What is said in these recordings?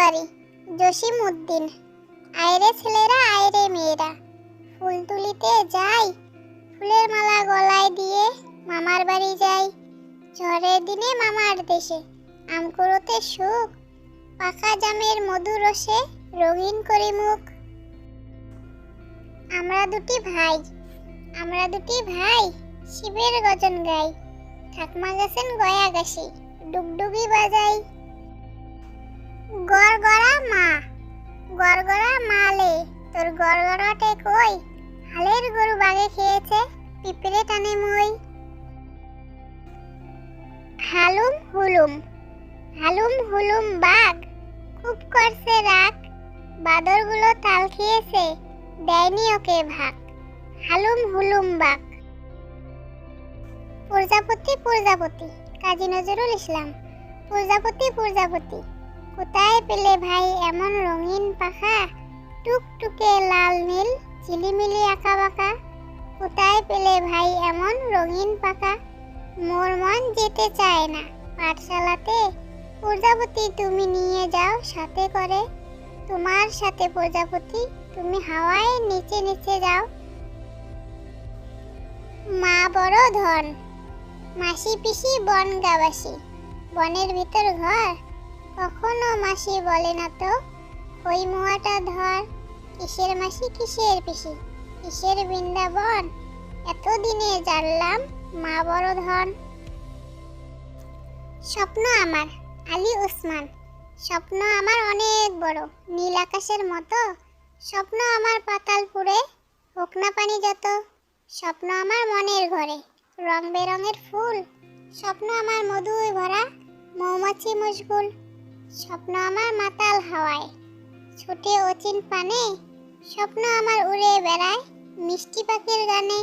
বাড়ি। জসিম উদ্দিন আয়রে ছেলেরা আয়রে মেয়েরা। ফুল তুলিতে যাই, ফুলের মালা গলায় দিয়ে মামার বাড়ি যাই। ঝড়ের দিনে মামার দেশে আম সুখ, পাকা জামের মধু রসে রঙিন করি মুখ। আমরা দুটি ভাই, আমরা দুটি ভাই, শিবের গজন গাই। ঠাকমা গেছেন গয়া গাছি ডুগডুগি বাজাই। গড়গড়া মা, গড়গড়া মালে, তোর গড়গড়াটে কই? হালের গরু বাগে খেয়েছে, পিঁপড়ে টানে মই। হালুম হুলুম হালুম হুলুম বাঘ, খুব করছে রাগ। বাদরগুলো তাল খেয়েছে, দেয়নি ওকে ভাগ। হালুম হুলুম বাঘ। প্রজাপতি প্রজাপতি, কাজী নজরুল ইসলাম। প্রজাপতি প্রজাপতি। কোথায় পেলে ভাই এমন রঙিন পাখা? টুকটুকে লাল নীল, ঝিলিমিলি আঁকা বাঁকা কোথায় পেলে ভাই এমন রঙিন পাখা? মোর মন যেতে চায় না পাঠশালাতে। প্রজাপতি তুমি নিয়ে যাও সাথে করে। তোমার সাথে প্রজাপতি, তুমি হাওয়ায় নিচে নিচে যাও। মা বড় ধন, মাসি পিসি বন গাবাসি বনের ভিতর ঘর। কখনো মাসি বলে না তো? ওই মুয়াটা ধর, কিসের মাসি, কিসের পিসি? কিসের বৃন্দাবন? এতদিনে জানলাম, মা বড় ধন। স্বপ্ন আমার, আলী ওসমান স্বপ্ন আমার অনেক বড়, নীল আকাশের মতো। স্বপ্ন আমার পাতালপুরে হোক না পানি যত। স্বপ্ন আমার মনের ঘরে, রং বেরঙের ফুল। স্বপ্ন আমার মধুয় ভরা, মৌমাছি মশগুল। স্বপ্ন আমার মাতাল হাওয়ায়। ছোটে অচিন পানে স্বপ্ন আমার উড়ে বেড়ায় মিষ্টি পাখির গানে।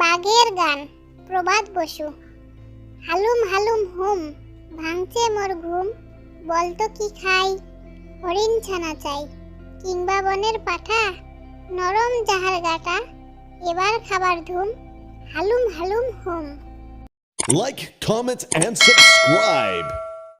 বাঘের গান প্রভাত বসু। হালুম হালুম হুম ভাঙছে মোর ঘুম। বলতো কি খাই হরিণ ছানা চাই। কিংবা বনের পাঠা নরম জাহার গাটা এবার খাবার ধুম হালুম হালুম হুম। Like, comment, and subscribe.